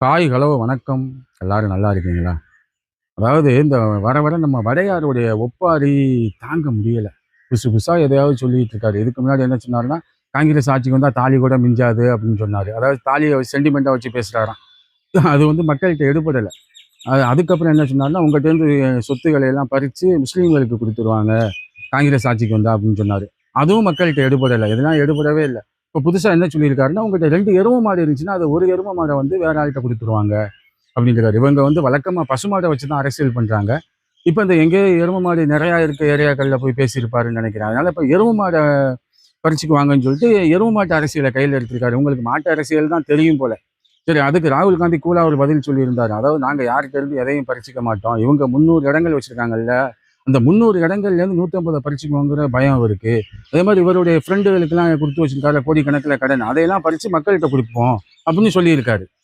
காய் ஹலோ, வணக்கம். எல்லாரும் நல்லா இருக்கீங்களா? அதாவது இந்த வர வர நம்ம வடையாருடைய ஒப்பாரி தாங்க முடியலை. புதுசு புதுசாக எதையாவது சொல்லிட்டு இருக்காரு. இதுக்கு முன்னாடி என்ன சொன்னார்னா காங்கிரஸ் ஆட்சிக்கு வந்தால் தாலி கூட மிஞ்சாது அப்படின்னு சொன்னார். அதாவது தாலியை சென்டிமெண்ட்டாக வச்சு பேசுகிறாராம் அது வந்து மக்கள்கிட்ட எடுபடலை. அது அதுக்கப்புறம் என்ன சொன்னார்னா உங்கள்கிட்டருந்து சொத்துக்களை எல்லாம் பறித்து முஸ்லீம்களுக்கு கொடுத்துருவாங்க. காங்கிரஸ் ஆட்சிக்கு வந்தால் அப்படின்னு சொன்னார். அதுவும் மக்கள்கிட்ட எடுபடலை. இதெல்லாம் எடுபடவே இல்லை. இப்ப புதுசாக என்ன சொல்லியிருக்காருன்னா, உங்கள்கிட்ட ரெண்டு எரும மாடு இருந்துச்சுன்னா, அது ஒரு எரும மாடை வந்து வேற ஆள்கிட்ட கொடுத்துருவாங்க அப்படின்றாரு. இவங்க வந்து வழக்கமா பசுமாட வச்சு தான் அரசியல் பண்றாங்க. இப்போ இந்த எங்கேயோ எரும மாடு நிறையா இருக்க ஏரியாக்களில் போய் பேசியிருப்பாருன்னு நினைக்கிறேன் அதனால இப்போ எரும மாடை பறிச்சுக்குவாங்கன்னு சொல்லிட்டு, எரும மாட்டு அரசியலை கையில் எடுத்திருக்காரு. உங்களுக்கு மாட்டு அரசியல் தான் தெரியும் போல. சரி அதுக்கு ராகுல் காந்தி கூலா ஒரு பதில் சொல்லியிருந்தார் அதாவது நாங்க யார்கிட்ட இருந்து எதையும் பறிச்சிக்க மாட்டோம். இவங்க 300 இடங்கள் வச்சிருக்காங்கல்ல. அந்த 300 இடங்கள்லேருந்து நூற்றம்பதை பறிச்சுக்கோங்கிற பயம் இருக்குது அதே மாதிரி இவருடைய ஃப்ரெண்டுகளுக்கெல்லாம் கொடுத்து வச்சுருக்காரு கோடிக்கணக்கில் கடன். அதையெல்லாம் பறித்து மக்கள்கிட்ட கொடுப்போம் அப்படின்னு சொல்லியிருக்காரு.